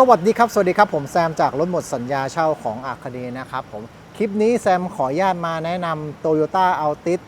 สวัสดีครับ สวัสดีครับ ผมแซมจากรถหมดสัญญาเช่าของอาคาเดนะครับผม คลิปนี้แซมขออนุญาตมาแนะนำ Toyota Altis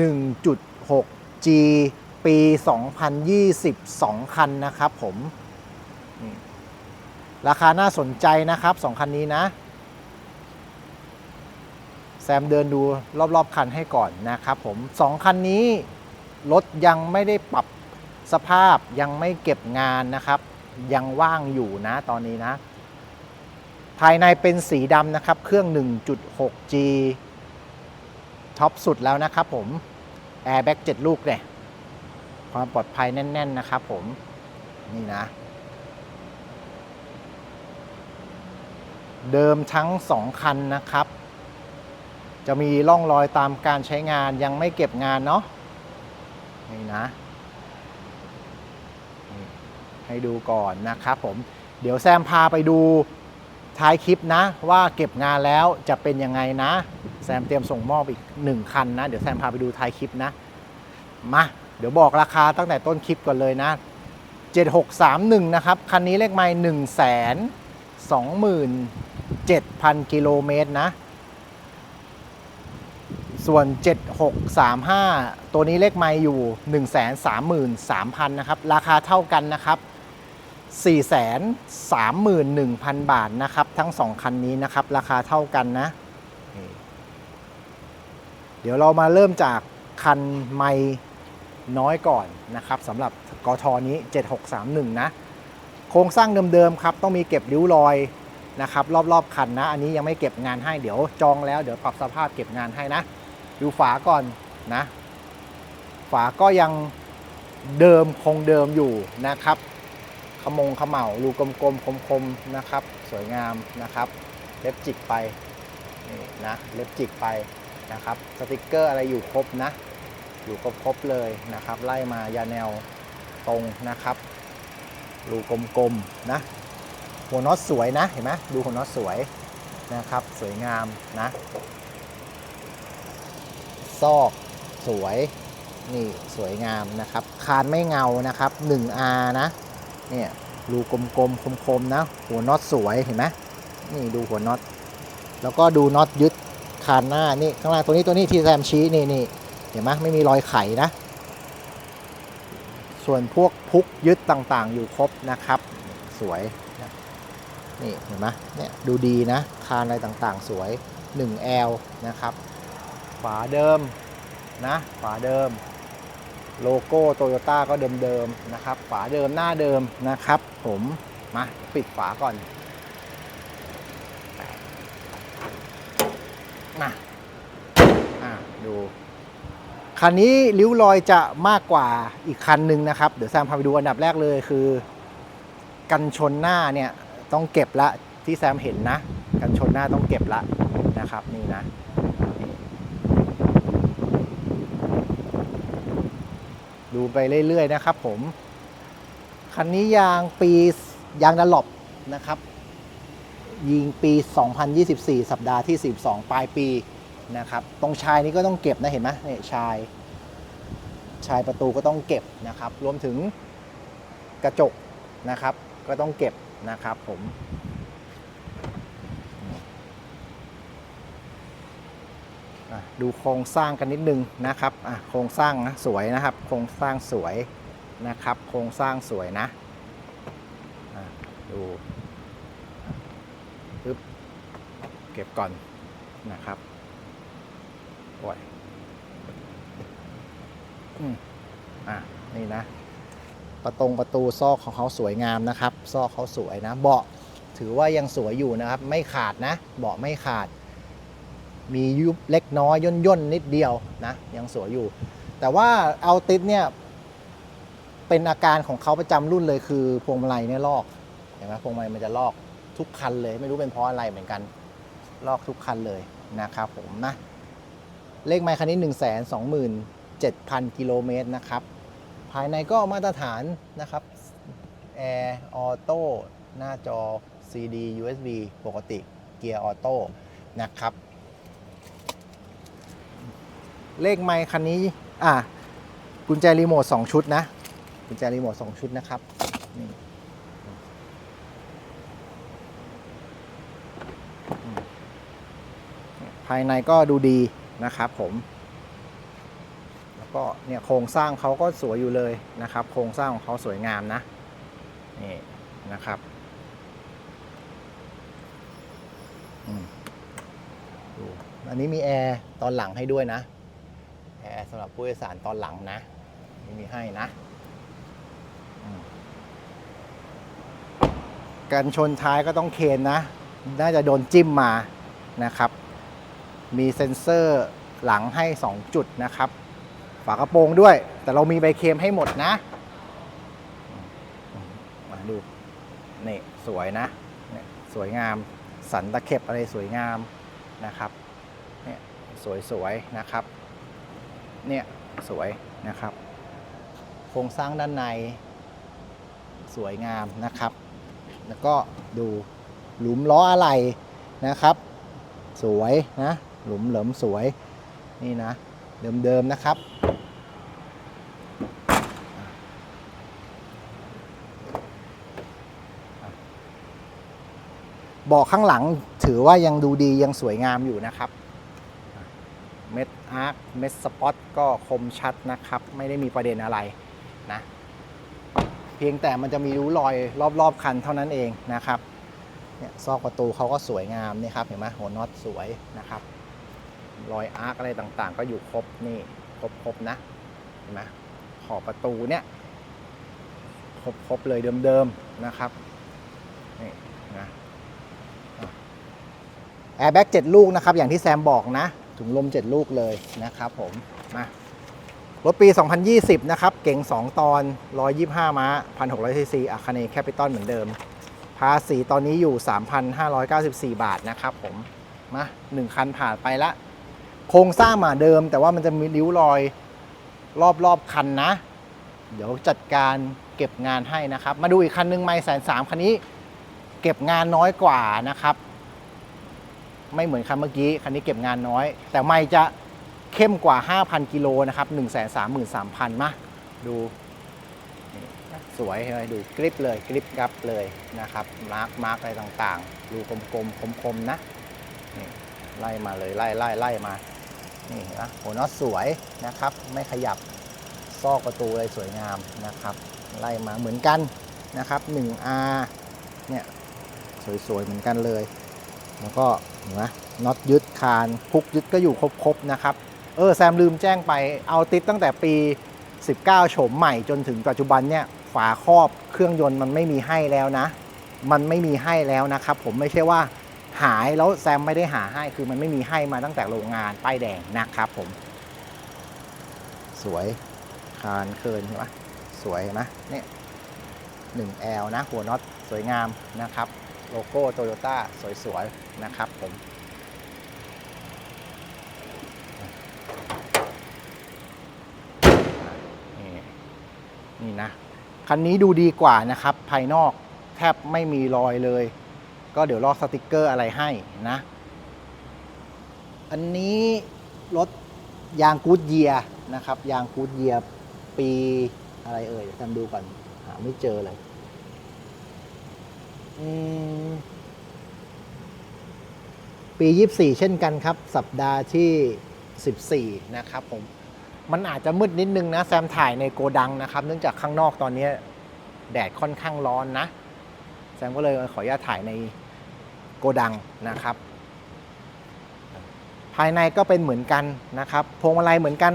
1.6G ปี 2022 คันนะครับผม ราคาน่าสนใจนะครับ 2 คันนี้นะ แซมเดินดูรอบๆ คันให้ก่อนนะครับผม 2 คันนี้ รถยังไม่ได้ปรับสภาพยังไม่เก็บงานนะครับ ยังว่างอยู่นะตอนนี้นะ ภายในเป็นสีดำนะครับ เครื่อง 1.6G ท็อปสุดแล้วนะครับผมแอร์แบ็ก7ลูกเนี่ย ความปลอดภัยแน่น ๆ นะครับผม นี่นะ เดิมทั้ง 2 คันนะครับ จะมีร่องรอยตามการใช้งานยังไม่เก็บงานเนาะนี่นะ ให้ดูก่อนนะครับผมเดี๋ยวแซมพาไปดูท้ายคลิปนะ ว่าเก็บงานแล้วจะเป็นยังไงนะ แซมเตรียมส่งมอบอีก1คันนะ เดี๋ยวแซมพาไปดูท้ายคลิปนะ มาเดี๋ยวบอกราคาตั้งแต่ต้นคลิปก่อนเลยนะ 7631 นะครับ คันนี้เลขไมล์1 2 7 0 0 0 กิโลเมตรนะ ส่วน 7635 ตัวนี้เลขไมล์อยู่ 133,000 นะครับ ราคาเท่ากันนะครับ 431,000 บาทนะครับ ทั้ง 2 คันนี้นะครับ ราคาเท่ากันนะ เดี๋ยวเรามาเริ่มจากคันไมล์น้อยก่อนนะครับสำหรับกทนี้ 7631 นะ โครงสร้างเดิมๆครับ ต้องมีเก็บริ้วรอยนะครับรอบๆคันนะ อันนี้ยังไม่เก็บงานให้เดี๋ยวจองแล้วเดี๋ยวปรับสภาพเก็บงานให้นะ ดูฝาก่อนนะ ฝาก็ยังเดิมคงเดิมอยู่นะครับ ขมงขมเหมารูกลมๆคมๆนะครับ สวยงามนะครับ เล็บจิกไปนี่นะเล็บจิกไปนะครับ สติกเกอร์อะไรอยู่ครบนะ อยู่ครบๆเลยนะครับ ไล่มายาแนวตรงนะครับ รูกลมๆนะ หัวน็อตสวยนะเห็นไหมดูหัวน็อตสวยนะครับ สวยงามนะ ซอกสวยนี่สวยงามนะครับ คานไม่เงานะครับ 1R นะ เนี่ยรูกลมๆคมๆนะ หัวน็อตสวยเห็นไหมนี่ดูหัวน็อต แล้วก็ดูน็อตยึดคานหน้านี่ข้างล่างตัวนี้ตัวนี้ที่แซมชี้นี่นี่เห็นไหมไม่มีรอยไขนะ ส่วนพวกพุกยึดต่างๆ อยู่ครบนะครับ สวยนะนี่เห็นไหมเนี่ยดูดีนะ คานอะไรต่างๆ สวย 1L นะครับ ฝาเดิมนะ ฝาเดิม โลโก้โตโยต้าก็เดิมๆนะครับ ฝาเดิมหน้าเดิมนะครับ ผมมาปิดฝาก่อนมาอะดูคันนี้ริ้วรอยจะมากกว่าอีกคันหนึ่งนะครับ เดี๋ยวแซมพาไปดูอันดับแรกเลยคือ กันชนหน้าเนี่ยต้องเก็บละที่แซมเห็นนะ กันชนหน้าต้องเก็บละนะครับนี่นะ ดูไปเรื่อยๆนะครับผม คันนี้ยางปียางดันหลบนะครับ ยิงปี 2024 สัปดาห์ที่ 12 ปลายปีนะครับ ตรงชายนี้ก็ต้องเก็บนะเห็นไหมเนี่ยชาย ชายประตูก็ต้องเก็บนะครับ รวมถึงกระจกนะครับ ก็ต้องเก็บนะครับผม อะ ดูโครงสร้างกันนิดนึงนะครับโครงสร้างนะสวยนะครับ โครงสร้างสวยนะครับ โครงสร้างสวยนะอะดูปึ๊บเก็บก่อนนะครับโอ้ยอืมอะนี่นะ ประตงประตูซอกของเขาสวยงามนะครับ ซอกเขาสวยนะ เบาะถือว่ายังสวยอยู่นะครับ ไม่ขาดนะ เบาะไม่ขาด มียุบเล็กน้อยย่นย่นๆนิดเดียวนะยังสวยอยู่ แต่ว่าเอาติดเนี่ยเป็นอาการของเขาประจำรุ่นเลยคือพวงมาลัยเนี่ยลอกเห็นไหมพวงมาลัยมันจะลอกทุกคันเลยไม่รู้เป็นเพราะอะไรเหมือนกัน ลอกทุกคันเลยนะครับผมนะเลขไมค์คันนี้ 1 2 7 0 0 0 กิโลเมตรนะครับ ภายในก็มาตรฐานนะครับแอร์ออโต้หน้าจอ CD USB ปกติเกียร์ออโต้นะครับ เลขไมค์คันนี้ อะกุญแจรีโมท2ชุดนะ กุญแจรีโมท2ชุดนะครับนี่ภายในก็ดูดีนะครับผม แล้วก็เนี่ยโครงสร้างเขาก็สวยอยู่เลยนะครับ โครงสร้างของเขาสวยงามนะ นี่นะครับอันนี้มีแอร์ตอนหลังให้ด้วยนะ ร์สำหรับผู้โดยสารตอนหลังนะนี่มีให้นะกันชนท้ายก็ต้องเคนนะ น่าจะโดนจิ้มมานะครับ มีเซ็นเซอร์หลังให้ 2 จุดนะครับ ฝากระโปรงด้วย แต่เรามีใบเคมให้หมดนะมมาดู นี่ สวยนะเนี่ยสวยงาม สันตะเข็บอะไรสวยงามนะครับ เนี่ย สวยๆ นะครับ เนี่ยสวยนะครับ โครงสร้างด้านในสวยงามนะครับ แล้วก็ดูหลุมล้ออะไรนะครับ สวยนะ หลุมเหลิมสวยนี่นะ เดิมๆนะครับเบาะข้างหลังถือว่ายังดูดียังสวยงามอยู่นะครับ เม็ดอาร์คเม็ดสปอตก็คมชัดนะครับ ไม่ได้มีประเด็นอะไรนะเพียงแต่มันจะมีริ้วรอยรอบๆคันเท่านั้นเองนะครับเนี่ยซอกประตูเขาก็สวยงามนี่ครับเห็นไหมหัวน็อตสวยนะครับ รอยอาร์คอะไรต่างๆ ก็อยู่ครบนี่ครบครบนะเห็นไหมขอบประตูเนี่ยครบครบเลยเดิมๆนะครับนี่นะแอร์แบ็กเจ็ดลูกนะครับ อย่างที่แซมบอกนะ ถุงลม 7 ลูกเลยนะครับผมมารถปี 2020 นะครับ เก่ง2 ตอน 125 ม้า 1,600ซีซีอะคาเนแคปิตอลเหมือนเดิม ภาษีตอนนี้อยู่ 3,594 บาทนะครับผม มาหนึ่งคันผ่านไปละ โครงสร้างมาเดิม แต่ว่ามันจะมีริ้วรอยรอบๆคันนะ เดี๋ยวจัดการเก็บงานให้นะครับ มาดูอีกคันหนึงไม่แสนสามคันนี้ เก็บงานน้อยกว่านะครับ ไม่เหมือนคันเมื่อกี้ คันนี้เก็บงานน้อย แต่ไม่จะเข้มกว่า 5,000 กิโลนะครับ133,000 มาดูสวยเลยดูกริปเลยกริปกับเลยนะครับมาร์กมาร์กอะไรต่างๆ ดูกลมๆคมๆนะนี่ไล่มาเลยไล่ไล่ไล่มานี่นะหัวน็อตสวยนะครับ ไม่ขยับซอกประตูอะไรสวยงามนะครับ ไล่มาเหมือนกันนะครับ 1R เนี่ยสวยๆเหมือนกันเลย แล้วก็ เห็นไหมน็อตยึดคานพุกยึดก็อยู่ครบๆนะครับ เออแซมลืมแจ้งไปเอาติดตั้งแต่ปี 19 โฉมใหม่จนถึงปัจจุบันเนี่ยฝาครอบเครื่องยนต์มันไม่มีให้แล้วนะ มันไม่มีให้แล้วนะครับ ผมไม่ใช่ว่าหายแล้วแซมไม่ได้หาให้คือมันไม่มีให้มาตั้งแต่โรงงานป้ายแดงนะครับผม สวยคานเคินเห็นไหมสวยนไหมเนี่ยหนึ่งแอลนะ หัวน็อตสวยงามนะครับ โลโก้โตโยต้าสวยๆ นะครับผมนี่นะ คันนี้ดูดีกว่านะครับ ภายนอกแทบไม่มีรอยเลย ก็เดี๋ยวลอกสติกเกอร์อะไรให้นะ อันนี้รถยางกูดเยียนะครับ ยางกูดเยียปีอะไรเอ่ยเดี๋ยวจำดูก่อน หาไม่เจอเลย ปี 24 เช่นกันครับ สัปดาห์ที่ 14 นะครับผม มันอาจจะมืดนิดนึงนะ แซมถ่ายในโกดังนะครับ เนื่องจากข้างนอกตอนนี้แดดค่อนข้างร้อนนะ แซมก็เลยขออนุญาตถ่ายในโกดังนะครับ ภายในก็เป็นเหมือนกันนะครับพวงมาลัยเหมือนกัน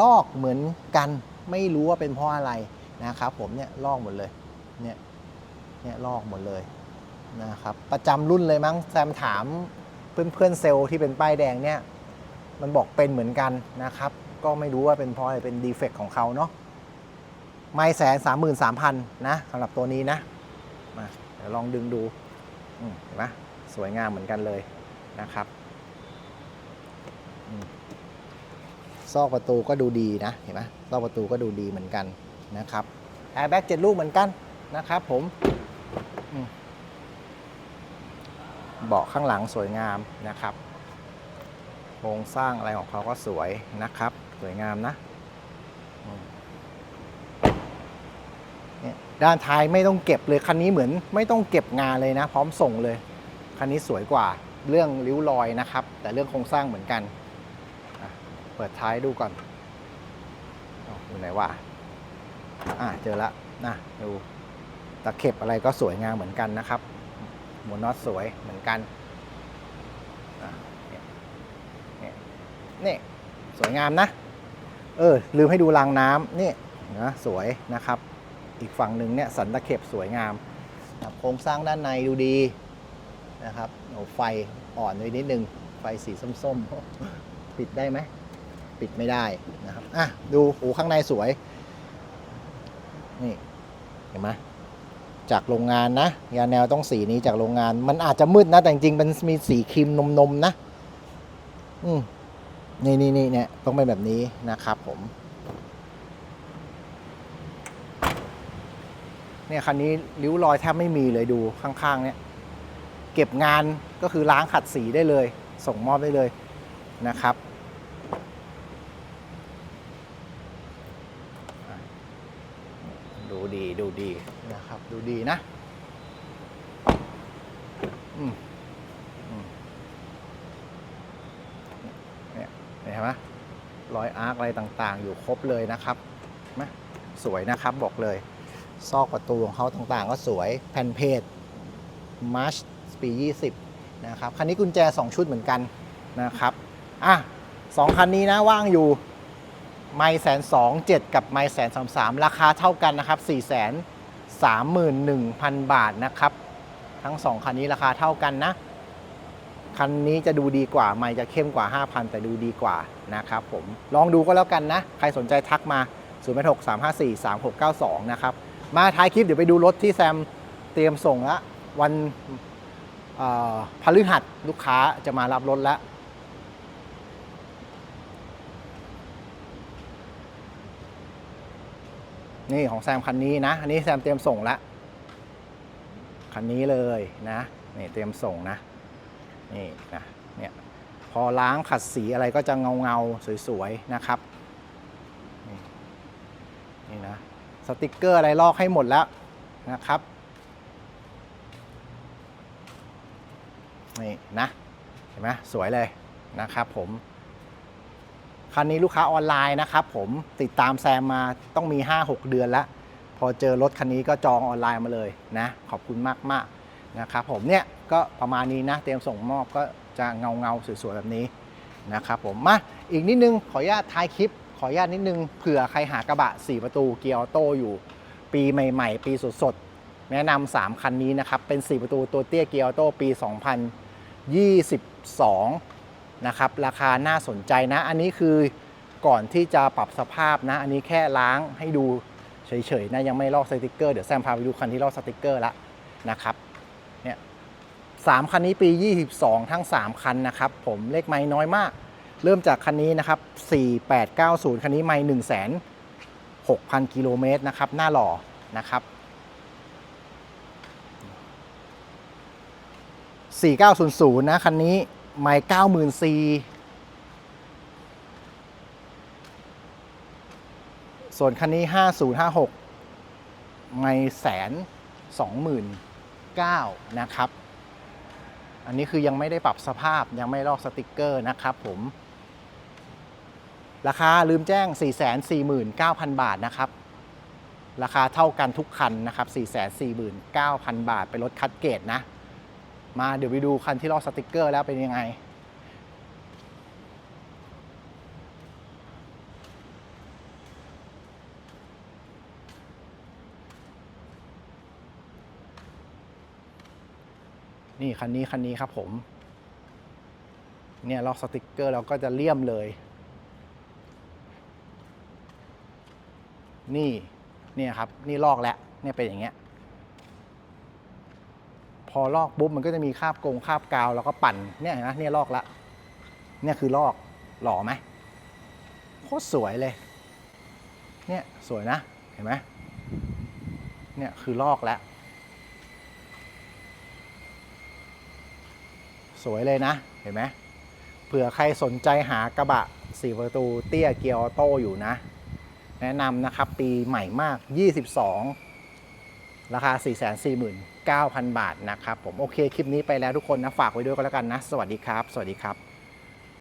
ลอกเหมือนกัน ไม่รู้ว่าเป็นเพราะอะไรนะครับ ผมเนี่ยลอกหมดเลยเนี่ย เนี่ยลอกหมดเลยนะครับประจำรุ่นเลยมั้งแซมถามเพื่อนเพื่อนๆเซลล์ที่เป็นป้ายแดงเนี่ยมันบอกเป็นเหมือนกันนะครับ ก็ไม่รู้ว่าเป็นเพราะอะไรเป็นดีเฟกของเขาเนาะไม่แสนสามหมื่นสามพันนะสำหรับตัวนี้นะมาเดี๋ยวลองดึงดูเห็นไหมสวยงามเหมือนกันเลยนะครับซอกประตูก็ดูดีนะเห็นไหมซอกประตูก็ดูดีเหมือนกันนะครับแอร์แบ็กเจ็ดลูกเหมือนกันนะครับผม เบาะข้างหลังสวยงามนะครับ โครงสร้างอะไรของเขาก็สวยนะครับ สวยงามนะด้านท้ายไม่ต้องเก็บเลยคันนี้เหมือนไม่ต้องเก็บงานเลยนะ พร้อมส่งเลย คันนี้สวยกว่าเรื่องริ้วรอยนะครับ แต่เรื่องโครงสร้างเหมือนกัน เปิดท้ายดูก่อนอยู่ไหนวะอะเจอละนะดู ตะเข็บอะไรก็สวยงามเหมือนกันนะครับหมวน็อตสวยเหมือนกันเนี่ยสวยงามนะ เออ ลืมให้ดูรางน้ำนี่นะสวยนะครับ อีกฝั่งหนึ่งเนี่ยสันตะเข็บสวยงามนะครับโครงสร้างด้านในดูดีนะครับโอ้ไฟอ่อนไปนิดนึง ไฟสีส้มๆ ปิดได้ไหม ปิดไม่ได้นะครับ อะ ดูโอ้ข้างในสวย นี่ เห็นไหม จากโรงงานนะยาแนวต้องสีนี้จากโรงงาน มันอาจจะมืดนะ แต่จริงๆมันมีสีครีมนมๆนะ อืมนี่นี่นี่เนี่ยต้องเป็นแบบนี้นะครับผม เนี่ยคันนี้ริ้วรอยแทบไม่มีเลยดูข้างๆ เนี่ย เก็บงานก็คือล้างขัดสีได้เลย ส่งมอบได้เลยนะครับ ดูดีดูดีนะครับ ดูดี นะอืมเนี่ยเห็นไหมรอยอาร์คอะไรต่างๆ อยู่ครบเลยนะครับนไหมสวยนะครับบอกเลย ซอกประตูของเขาต่างๆ ก็สวยแผ่นเพจมาร์ชปี 20 นะครับ คันนี้กุญแจ 2 ชุดเหมือนกันนะครับ อะสองคันนี้นะว่างอยู่ ไม่แสนสองเจ็ดกับไม่แสนสามสามราคาเท่ากันนะครับ4ี่แสน สามหมื่นหนึ่งพันบาทนะครับ ทั้งสองคันนี้ราคาเท่ากันนะ คันนี้จะดูดีกว่า ไม่จะเข้มกว่า 5,000 แต่ดูดีกว่านะครับผม ลองดูก็แล้วกันนะ ใครสนใจทักมา 0 8 6 3 5 4 3 6 9 2 นะครับ มาท้ายคลิปเดี๋ยวไปดูรถที่แซมเตรียมส่งล้ววันพฤหัสลูกค้าจะมารับรถแล้ว นี่ของแซมคันนี้นะ อันนี้แซมเตรียมส่งแล้วคันนี้เลยนะนี่เตรียมส่งนะนี่นะเนี่ยพอล้างขัดสีอะไรก็จะเงาเงาสวยๆนะครับนี่นี่นะสติกเกอร์อะไรลอกให้หมดแล้วนะครับนี่นะเห็นไหมสวยเลยนะครับผม คันนี้ลูกค้าออนไลน์นะครับผมติดตามแซมมาต้องมี 5-6 เดือนแล้ว พอเจอรถคันนี้ก็จองออนไลน์มาเลยนะ ขอบคุณมากมากๆนะครับผมเนี่ยก็ประมาณนี้นะ เตรียมส่งมอบก็จะเงาเงาๆสวยๆ แบบนี้นะครับผมมาอีกนิดนึง ขออนุญาตท้ายคลิป ขออนุญาตนิดนึงเผื่อใครหากระบะ 4 ประตูเกียร์ออโต้อยู่ ปีใหม่ ๆ ปีสดๆ แนะนำ3คันนี้นะครับ เป็น 4 ประตูตัวเตี้ยเกียร์ออโต้ปี 2022 นะครับราคาน่าสนใจนะ อันนี้คือก่อนที่จะปรับสภาพนะ อันนี้แค่ล้างให้ดูเฉยๆนะยังไม่ลอกสติกเกอร์เดี๋ยวแซมพาไปดูคันที่ลอกสติกเกอร์ละนะครับเนี่ยสามคันนี้ปี 22 ทั้ง 3 คันนะครับ ผมเลขไม้น้อยมาก เริ่มจากคันนี้นะครับ 4890 คันนี้ไม้1 6 0 0 0 กิโลเมตรนะครับ หน้าหล่อนะครับ 4900 นะคันนี้ ไม้90,000ซีส่วนคันนี้ 5056 ไม่แสนสองหมื่นเก้านะครับ อันนี้คือยังไม่ได้ปรับสภาพยังไม่ลอกสติกเกอร์นะครับผม ราคาลืมแจ้ง 449,000 บาทนะครับ ราคาเท่ากันทุกคันนะครับ 449,000 บาท เป็นรถคัดเกรดนะ มาเดี๋ยวไปดูคันที่ลอกสติกเกอร์แล้วเป็นยังไงนี่คันนี้คันนี้ครับผม เนี่ยลอกสติกเกอร์เราก็จะเลี่ยมเลย นี่ เนี่ยครับ นี่ลอกแล้วเนี่ยเป็นอย่างเงี้ย อลอกปุ๊บมันก็จะมีคราบกงคราบกาวแล้วก็ปั่นเนี่ยเห็นไหมเนี่ยลอกละเนี่ยคือลอกหล่อไหมโคตรสวยเลย เนี่ยสวยนะเห็นไหมเนี่ยคือลอกแล้วสวยเลยนะเห็นไหมเผื่อใครสนใจหากระบะ4ประตูเตี้ยเกียร์ออโต้อยู่นะ แนะนำนะครับ ปีใหม่มาก 22 ราคา 449,000 บาทนะครับผมโอเคคลิปนี้ไปแล้วทุกคนนะฝากไว้ด้วยก็แล้วกันนะ สวัสดีครับ สวัสดีครับ